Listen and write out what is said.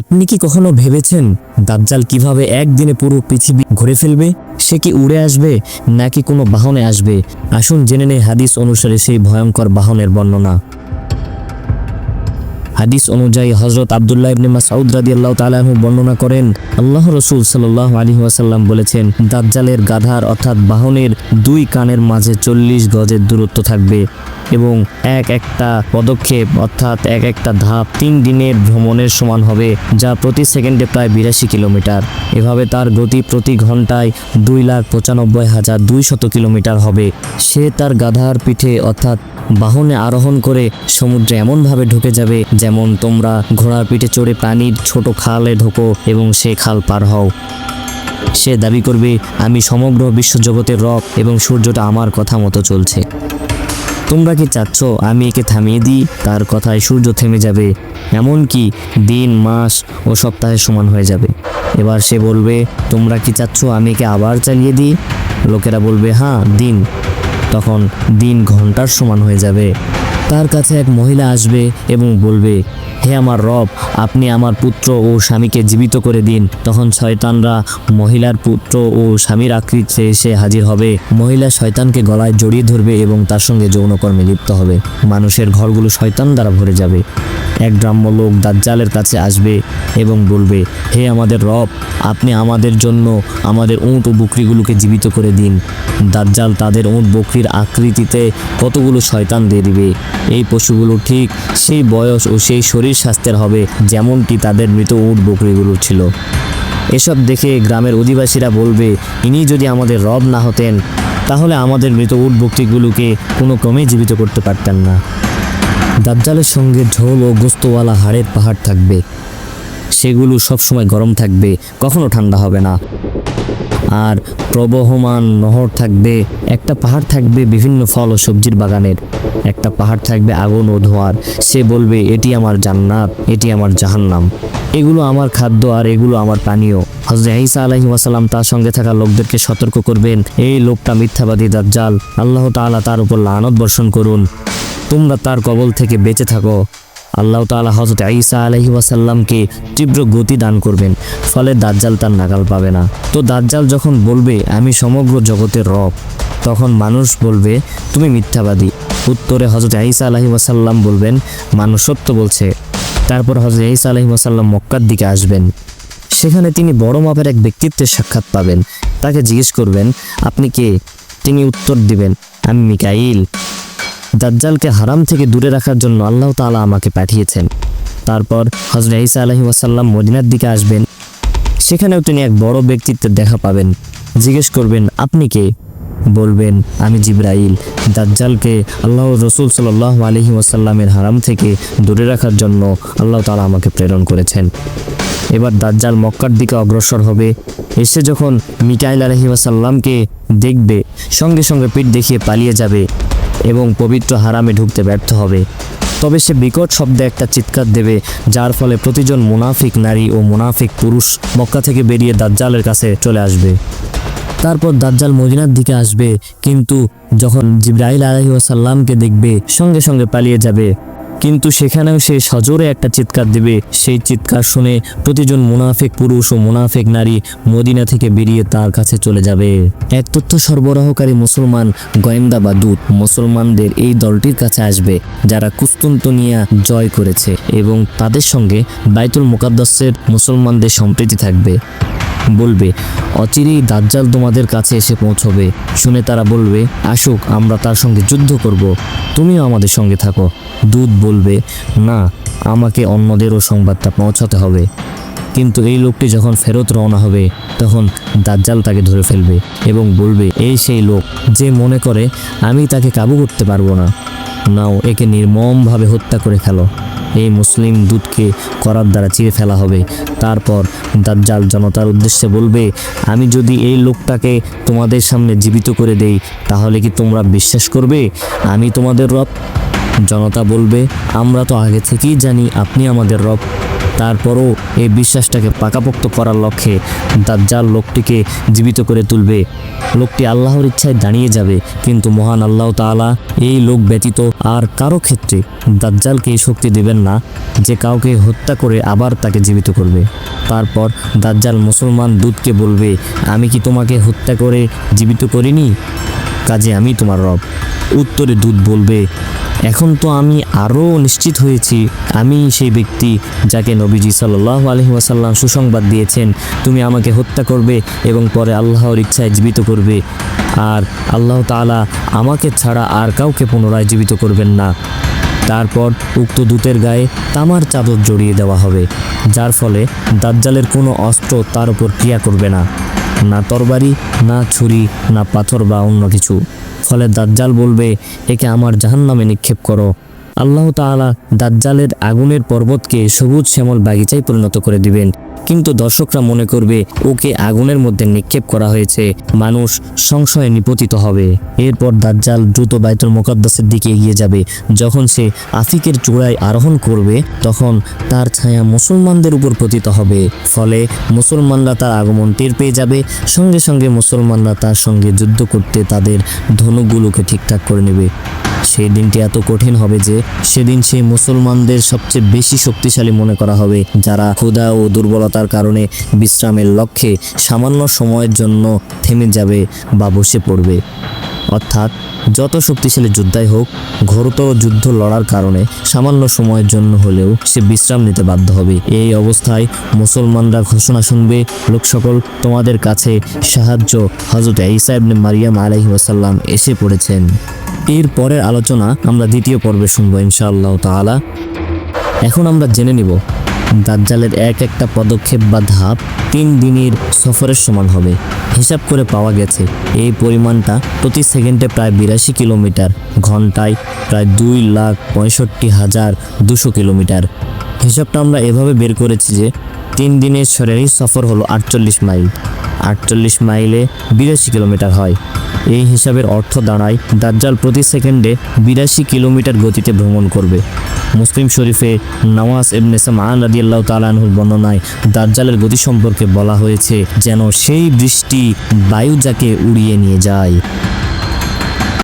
আপনি কি কখনো ভেবেছেন দাজ্জাল কীভাবে একদিনে পুরো পৃথিবী ঘুরে ফেলবে? সে কি উড়ে আসবে, নাকি কোনো বাহনে আসবে? আসুন জেনে নেই হাদিস অনুসারে সেই ভয়ঙ্কর বাহনের বর্ণনা। হাদিস অনুযায়ী হজরত আবদুল্লাহ ইবনে মাসউদ রাদিয়াল্লাহু তাআলা আনহু বর্ণনা করেন আল্লাহ রসুল সাল্লাল্লাহু আলাইহি ওয়াসাল্লাম বলেছেন, দাজ্জালের গাধার অর্থাৎ বাহনের দুই কানের মাঝে চল্লিশ গজের দূরত্ব থাকবে। এবং এক একটা পদক্ষেপ, অর্থাৎ এক একটা ধাপ তিন দিনের ভ্রমণের সমান হবে, যা প্রতি সেকেন্ডে প্রায় বিরাশি কিলোমিটার। এভাবে তার গতি প্রতি ঘন্টায় দুই লাখ পঁচানব্বই হাজার দুইশত কিলোমিটার হবে। সে তার গাধার পিঠে, অর্থাৎ বাহনে আরোহণ করে সমুদ্রে এমনভাবে ঢুকে যাবে যেমন তোমরা ঘোড়ার পিঠে চড়ে পানির ছোট খালে ঢোকো এবং সে খাল পার হও। সে দাবি করবে, আমি সমগ্র বিশ্বজগতের রব এবং সূর্যটা আমার কথা মতো চলছে। তোমরা কি চাচ্ছ আমি একে থামিয়ে দিই? তার কথায় সূর্য থেমে যাবে। এমনকি দিন, মাস ও সপ্তাহের সমান হয়ে যাবে। এবার সে বলবে, তোমরা কি চাচ্ছ আমি একে আবার চালিয়ে দিই? লোকেরা বলবে হ্যাঁ দিন। তখন দিন ঘণ্টার সমান হয়ে যাবে। তার কাছে এক মহিলা আসবে এবং বলবে, হে আমার রব, আপনি আমার পুত্র ও স্বামীকে জীবিত করে দিন। তখন শয়তানরা মহিলার পুত্র ও স্বামীর আকৃতিতে এসে হাজির হবে। মহিলা শয়তানকে গলায় জড়িয়ে ধরবে এবং তার সঙ্গে যৌনকর্মে লিপ্ত হবে। মানুষের ঘরগুলো শয়তান দ্বারা ভরে যাবে। এক গ্রাম্য লোক দাজ্জালের কাছে আসবে এবং বলবে, হে আমাদের রব, আপনি আমাদের জন্য আমাদের উঁট ও বকরিগুলোকে জীবিত করে দিন। দাজ্জাল তাদের উঁট, বকরির আকৃতিতে কতগুলো শয়তান দিয়ে দিবে। এই পশুগুলো ঠিক সেই বয়স ও সেই শরীর স্বাস্থ্যের হবে যেমনটি তাদের মৃত উঁট, বকরিগুলো ছিল। এসব দেখে গ্রামের অধিবাসীরা বলবে, ইনি যদি আমাদের রব না হতেন, তাহলে আমাদের মৃত উট, বকরিগুলোকে কোনো ক্রমেই জীবিত করতে পারতেন না। দাজ্জালের সঙ্গে ঝোল ও গোস্তওয়ালা হাড়ের পাহাড় থাকবে। সেগুলো সবসময় গরম থাকবে, কখনো ঠান্ডা হবে না। আর প্রবহমান নহর থাকবে, একটা পাহাড় থাকবে বিভিন্ন ফল ও সবজির বাগানের। একটা পাহাড় থাকবে আগুন ও ধোঁয়ার। সে বলবে, এটি আমার জান্নাত, এটি আমার জাহান্নাম। এগুলো আমার খাদ্য আর এগুলো আমার পানীয়। হজরত ঈসা আলাহি ওয়াসাল্লাম তার সঙ্গে থাকা লোকদেরকে সতর্ক করবেন, এই লোকটা মিথ্যাবাদী দাজ্জাল। আল্লাহ তাআলা তার উপর লানত বর্ষণ করুন। তোমরা তার কবল থেকে বেঁচে থাকো। আল্লাহ তাআলা হজরত ঈসা আলহি ওয়াসাল্লামকে তীব্র গতি দান করবেন, ফলে দাজ্জাল তার নাগাল পাবে না। তো দাজ্জাল যখন বলবে, আমি সমগ্র জগতের রব, তখন মানুষ বলবে, তুমি মিথ্যাবাদী। উত্তরে হজরত আইসা আলহি ওয়াসাল্লাম বলবেন, মানুষ সত্য বলছে। তারপর হজরত আইসা আলহি ওয়াসাল্লাম মক্কার দিকে আসবেন। সেখানে তিনি বড় মাপের এক ব্যক্তিত্বের সাক্ষাৎ পাবেন। তাকে জিজ্ঞেস করবেন, আপনি কে? তিনি উত্তর দিবেন, আমি মিকাইল। দাজ্জালকে হারাম থেকে দূরে রাখার জন্য আল্লাহ তাআলা আমাকে পাঠিয়েছেন। তারপর হজরত ঈসা আলহি ওয়াসাল্লাম মদিনার দিকে আসবেন। সেখানেও তিনি এক বড় ব্যক্তিত্বের দেখা পাবেন। জিজ্ঞেস করবেন, আপনি কে? বলবেন, আমি জিব্রাইল। দাজ্জালকে আল্লাহ রসুল সাল্লাহ আলহি ওয়াসাল্লামের হারাম থেকে দূরে রাখার জন্য আল্লাহ তালা আমাকে প্রেরণ করেছেন। এবার দাজ্জাল মক্কার দিকে অগ্রসর হবে। এসে যখন মিকাইল আলহি ওয়াসাল্লামকে দেখবে, সঙ্গে সঙ্গে পিঠ দেখিয়ে পালিয়ে যাবে। এবং পবিত্র হারামে ঢুকতে ব্যর্থ হবে। তবে সে বিকট শব্দে একটা চিৎকার দেবে, যার ফলে প্রতিজন মুনাফিক নারী ও মুনাফিক পুরুষ মক্কা থেকে বেরিয়ে দাজ্জালের কাছে চলে আসবে। তারপর দাজ্জাল মদিনার দিকে আসবে, কিন্তু যখন জিব্রাহিল আলহি সাল্লামকে দেখবে, সঙ্গে সঙ্গে পালিয়ে যাবে। কিন্তু সেখানেও সে সজোরে একটা চিৎকার দেবে। সেই চিৎকার শুনে প্রতিজন মুনাফিক পুরুষ ও মুনাফিক নারী মদিনা থেকে বেরিয়ে তার কাছে চলে যাবে। এক তথ্য সরবরাহকারী মুসলমান গোয়েন্দা বা দূত মুসলমানদের এই দলটির কাছে আসবে, যারা কুস্তুন্তনিয়া জয় করেছে এবং তাদের সঙ্গে বাইতুল মুকাদ্দাসের মুসলমানদের সম্প্রীতি থাকবে। বলবে, অচিরেই দাজ্জাল তোমাদের কাছে এসে পৌঁছবে। শুনে তারা বলবে, আসুক, আমরা তার সঙ্গে যুদ্ধ করব। তুমিও আমাদের সঙ্গে থাকো। দূত বলবে, না, আমাকে অন্যদেরও সংবাদটা পৌঁছাতে হবে। কিন্তু এই লোকটি যখন ফেরত রওনা হবে, তখন দাজ্জাল তাকে ধরে ফেলবে এবং বলবে এই সেই লোক যে মনে করে, আমি তাকে কাবু করতে পারব না। নাও, একে নির্মমভাবে হত্যা করে ফেলো। এই মুসলিম দূতকে করার দ্বারা চিরে ফেলা হবে। তারপর দাজ্জাল জনতার উদ্দেশ্যে বলবে, আমি যদি এই লোকটাকে তোমাদের সামনে জীবিত করে দেই, তাহলে কি তোমরা বিশ্বাস করবে? আমি তোমাদের রব, জনতা বলবে, আমরা তো আগে থেকেই জানি আপনি আমাদের রব। তারপরও এই বিশ্বাসটাকে পাকাপোক্ত করার লক্ষ্যে দাজ্জাল লোকটিকে জীবিত করে তুলবে। লোকটি আল্লাহর ইচ্ছায় দাঁড়িয়ে যাবে, কিন্তু মহান আল্লাহ তাআলা এই লোক ব্যতীত আর কারও ক্ষেত্রে দাজ্জালকে এই শক্তি দেবেন না, যে কাউকে হত্যা করে আবার তাকে জীবিত করবে। তারপর দাজ্জাল মুসলমান দূতকে বলবে, আমি কি তোমাকে হত্যা করে জীবিত করিনি? কাজে আমি তোমার রব। উত্তরে দূত বলবে এখন তো আমি আরও নিশ্চিত হয়েছি, আমি সেই ব্যক্তি যাকে নবীজি সাল্লাহ আলহি ওয়াসাল্লাম সুসংবাদ দিয়েছেন, তুমি আমাকে হত্যা করবে এবং পরে আল্লাহর ইচ্ছায় জীবিত করবে। আর আল্লাহ তাআলা আমাকে ছাড়া আর কাউকে পুনরায় জীবিত করবেন না। তারপর উক্ত দূতের গায়ে তামার চাদর জড়িয়ে দেওয়া হবে, যার ফলে দাজ্জালের কোনো অস্ত্র তার উপর ক্রিয়া করবে না। না তরবারি, না ছুরি, না পাথর বা অন্য কিছু। ফলে দাজ্জাল বলবে, একে আমার জাহান্নামে নিক্ষেপ করো। আল্লাহ তাআলা দাজ্জালের আগুনের পর্বতকে সবুজ শ্যামল বাগিচায় পরিণত করে দিবেন। কিন্তু দর্শকরা মনে করবে, ওকে আগুনের মধ্যে নিক্ষেপ করা হয়েছে। মানুষ সংশয়ে নিপতিত হবে। এরপর দাজ্জাল দ্রুত বাইতুল মোকাদ্দাসের দিকে এগিয়ে যাবে। যখন সে আফিকের চূড়ায় আরোহণ করবে, তখন তার ছায়া মুসলমানদের উপর পতিত হবে। ফলে মুসলমানরা তার আগমন টের পেয়ে যাবে। সঙ্গে সঙ্গে মুসলমানরা তার সঙ্গে যুদ্ধ করতে তাদের ধনুকগুলোকে ঠিকঠাক করে নেবে। সেই দিনটি এত কঠিন হবে যে সেদিন সেই মুসলমানদের সবচেয়ে বেশি শক্তিশালী মনে করা হবে, যারা ক্ষুধা ও দুর্বলতার কারণে বিশ্রামের লক্ষ্যে সামান্য সময়ের জন্য থেমে যাবে বা বসে পড়বে। অর্থাৎ যত শক্তিশালী যোদ্ধাই হোক, ঘোরতর যুদ্ধ লড়ার কারণে সামান্য সময়ের জন্য হলেও সে বিশ্রাম নিতে বাধ্য হবে। এই অবস্থায় মুসলমানরা ঘোষণা শুনবে, লোক সকল, তোমাদের কাছে সাহায্য। হজরত ইবনে মারিয়াম আলাইহি ওয়াসাল্লাম এসে পড়েছেন। এর পরের আলোচনা আমরা দ্বিতীয় পর্বে শুনব ইনশাআল্লাহ তাআলা। এখন আমরা জেনে নিব দাজ্জালের এক একটা পদক্ষেপ বা ধাপ তিন দিনের সফরের সমান হবে। হিসাব করে পাওয়া গেছে, এই পরিমাণটা প্রতি সেকেন্ডে প্রায় বিরাশি কিলোমিটার, ঘন্টায় প্রায় দুই লাখ পঁয়ষট্টি হাজার দুশো কিলোমিটার। হিসাবটা আমরা এভাবে বের করেছি যে তিন দিনের শরীরই সফর হলো আটচল্লিশ মাইল। আটচল্লিশ মাইলে বিরাশি কিলোমিটার হয়। এই হিসাবের অর্থ দাঁড়ায় দাজ্জাল প্রতি সেকেন্ডে বিরাশি কিলোমিটার গতিতে ভ্রমণ করবে। মুসলিম শরীফে নওয়াজ এবনে সামান আল্লাহ তালানহুর বর্ণনায় দাজ্জালের গতি সম্পর্কে বলা হয়েছে, যেন সেই বৃষ্টি বায়ু যাকে উড়িয়ে নিয়ে যায়।